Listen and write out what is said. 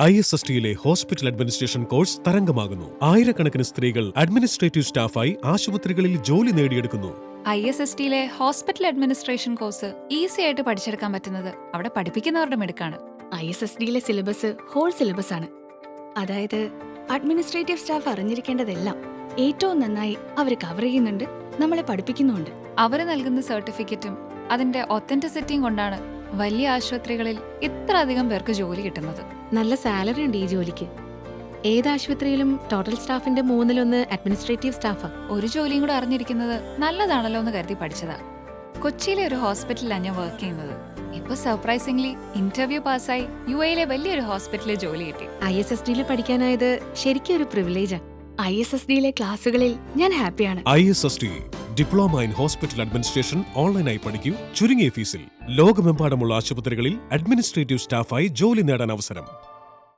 I S S ടിയിലെ hospital administration course തരംഗമാകുന്നു. ആയിരക്കണക്കിന് സ്ത്രീകൾ അഡ്മിനിസ്ട്രേറ്റീവ് സ്റ്റാഫായി ആശുപത്രികളിൽ ജോലി നേടിയെടുക്കുന്നു. ഐ എസ് എസ് ടിയിലെ ഹോസ്പിറ്റൽ അഡ്മിനിസ്ട്രേഷൻ കോഴ്സ് ഈസി ആയിട്ട് പഠിച്ചെടുക്കാൻ പറ്റുന്നത് അവിടെ പഠിപ്പിക്കുന്നവരുടെ മിടുക്കാണ്. ഐ എസ് എസ് ഡിയിലെ സിലബസ് ഹോൾ സിലബസ് ആണ് അതായത് അഡ്മിനിസ്ട്രേറ്റീവ് സ്റ്റാഫ് അറിഞ്ഞിരിക്കേണ്ടതെല്ലാം ഏറ്റവും നന്നായി അവർ കവർ ചെയ്യുന്നുണ്ട് നമ്മളെ പഠിപ്പിക്കുന്നുണ്ട് അവർ നൽകുന്ന സർട്ടിഫിക്കറ്റും അതിന്റെ ഒത്തന്റിസിറ്റിയും കൊണ്ടാണ് വലിയ ആശുപത്രികളിൽ ഇത്ര അധികം പേർക്ക് ജോലി കിട്ടുന്നത്. നല്ല സാലറി ഉണ്ട് ഈ ജോലിക്ക്. ഏത് ആശുപത്രിയിലും ടോട്ടൽ സ്റ്റാഫിന്റെ മൂന്നിലൊന്ന് അഡ്മിനിസ്ട്രേറ്റീവ് സ്റ്റാഫ് ഒരു ജോലിയും കൂടെ അറിഞ്ഞിരിക്കുന്നത് നല്ലതാണല്ലോ എന്ന് കരുതി പഠിച്ചതാ. കൊച്ചിയിലെ ഒരു ഹോസ്പിറ്റലിലാണ് ഞാൻ വർക്ക് ചെയ്യുന്നത്. ഇപ്പൊ സർപ്രൈസിംഗ്ലി ഇന്റർവ്യൂ പാസ്സായി യു എയിലെ വലിയൊരു ഹോസ്പിറ്റലിൽ ജോലി കിട്ടി. ഐ എസ് എസ് ഡിയിൽ പഠിക്കാനായത് ശരിക്കും ഒരു പ്രിവിലേജാ ഐ എസ് എസ് ഡിയിലെ ക്ലാസ്സുകളിൽ ഞാൻ ഹാപ്പിയാണ് I S S T diploma in hospital administration ഓൺലൈനായി പഠിക്കൂ. ചുരുങ്ങിയ ഫീസിൽ ലോകമെമ്പാടുമുള്ള ആശുപത്രികളിൽ അഡ്മിനിസ്ട്രേറ്റീവ് സ്റ്റാഫായി ജോലി നേടാൻ അവസരം.